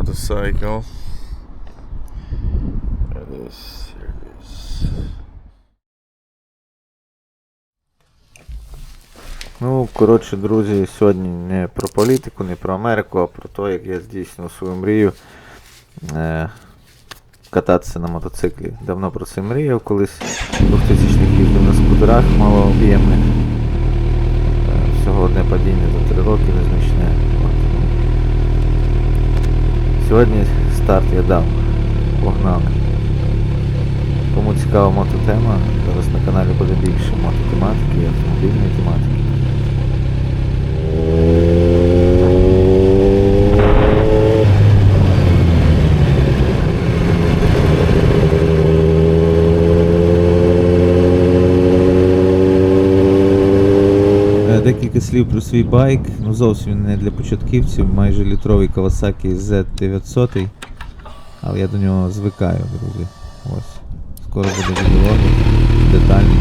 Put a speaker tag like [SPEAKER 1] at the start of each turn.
[SPEAKER 1] motorcycle. Ну, коротше, друзі, сьогодні не про політику, не про Америку, а про те, як я здійснив свою мрію е, кататися на мотоциклі. Давно про це мріяв, колись 2000-х їздив на скутерах малооб'ємних. Сьогодні старт я дав. Погнали. Кому цікава мототема,
[SPEAKER 2] Декілька слів про свій байк. Ну зовсім не для початківців, майже літровий Kawasaki Z900. Але я до нього звикаю, друзі. Ось. Скоро буде відео детальний